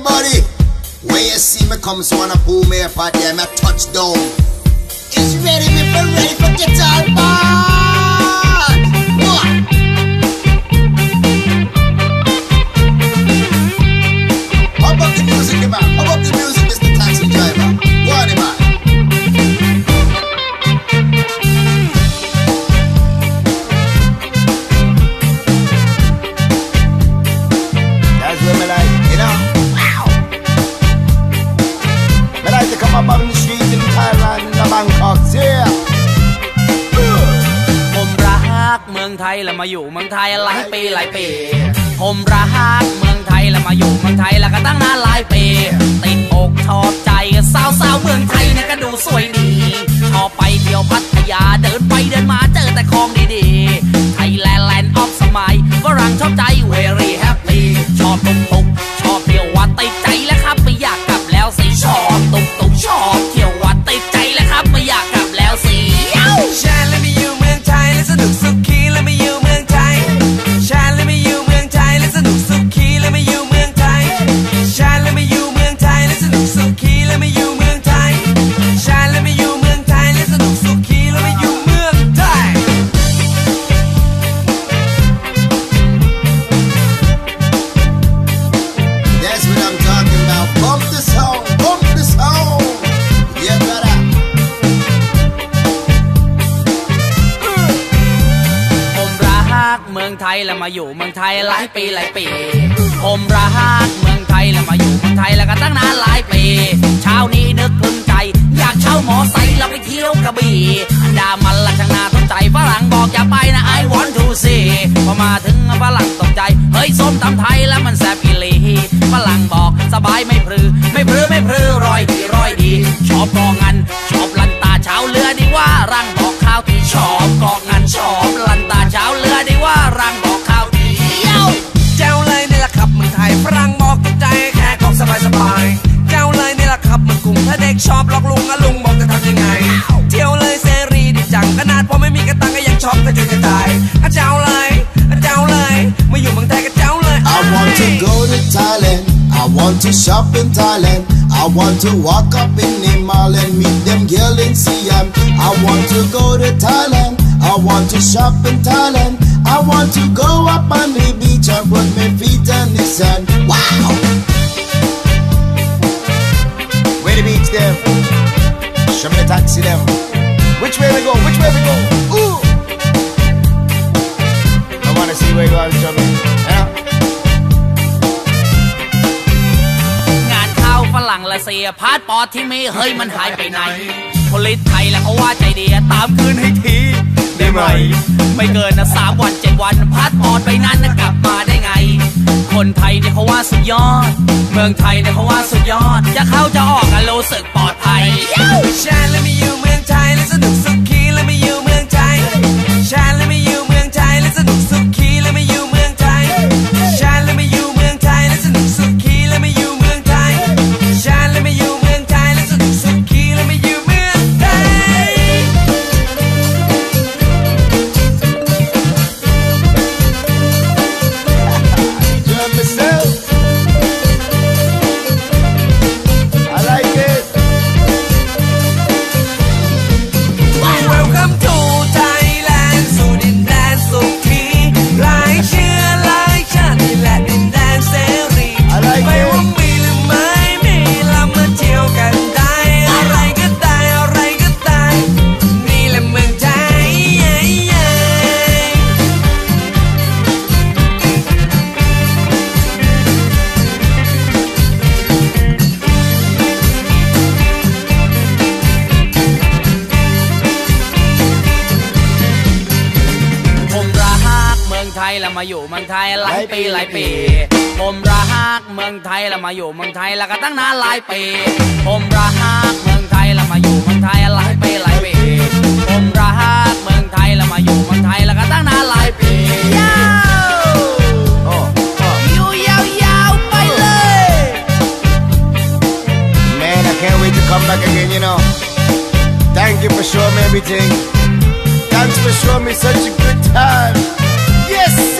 everybody. When you see me come, so wanna pull me up out there, me touchdown. It's ready, me for ready for guitar part. ยแล้วมาอยู่เมืองไทยหลายปีหลายปี ผมรักเมืองไทยแล้วมาอยู่เมืองไทยแล้วก็ตั้งนานหลายปี ติดอกชอบใจสาวสาวๆเมืองไทยเนี่ยก็ดูสวยดี เมืองไทยแล้วมาอยู่เมืองไทยหลายปีหลายปี ผมรักเมืองไทยแล้วมาอยู่เมืองไทยแล้วก็ตั้งนานหลายปี เช้านี้นึกคลึงใจ อยากเช่าหมอไซค์แล้วไปเที่ยวกระบี่อันดามันละช่างน่าสนใจฝรั่งบอกอย่าไปนะ I want to see พอมาถึงฝรั่งตกใจ เฮ้ยส้มตำไทยแล้วมันแซ่บอีหลีฝรั่งบอกสบายไม่พรือ ไม่พรือไม่พรือรอยดีรอยดีชอบกองัน want to shop in Thailand. I want to walk up in mall and meet them girl in Siam. I want to go to Thailand. I want to shop in Thailand. I want to go up on the beach and put my feet on the sand. Wow! Where the beach them? Show me the taxi them. Which way we go? Which way we go? Ooh! I wanna see where you are, show รั่งละเสียพาสปอร์ตที่มีเฮ้ยมันหายไปไหนพลิตไทยแล้วเขาว่าใจดีตามคืนให้ทีได้ไหม ไม่เกินนะสามวันเจ็ดวันพาสปอร์ตไปนั้นนะกลับมาได้ไง คนไทยเนี่ยเขาว่าสุดยอด เมืองไทยเนี่ยเขาว่าสุดยอด จะเข้าจะออกอะรู้สึกปลอดภัยชาแล มาอยู่เมืองไทยหลายปีหลายปี ผมรักเมืองไทยแล้วมาอยู่เมืองไทยแล้วก็ตั้งนานหลายปี ผมรักเมืองไทยแล้วมาอยู่เมืองไทยหลายปีหลายปี ผมรักเมืองไทยแล้วมาอยู่เมืองไทยแล้วก็ตั้งนานหลายปียาว Oh, oh. อยู่ยาวๆไปเลย Man, I can't wait to come back again, you know. Thank you for showing me everything. Thanks for showing me such a good time. Yes,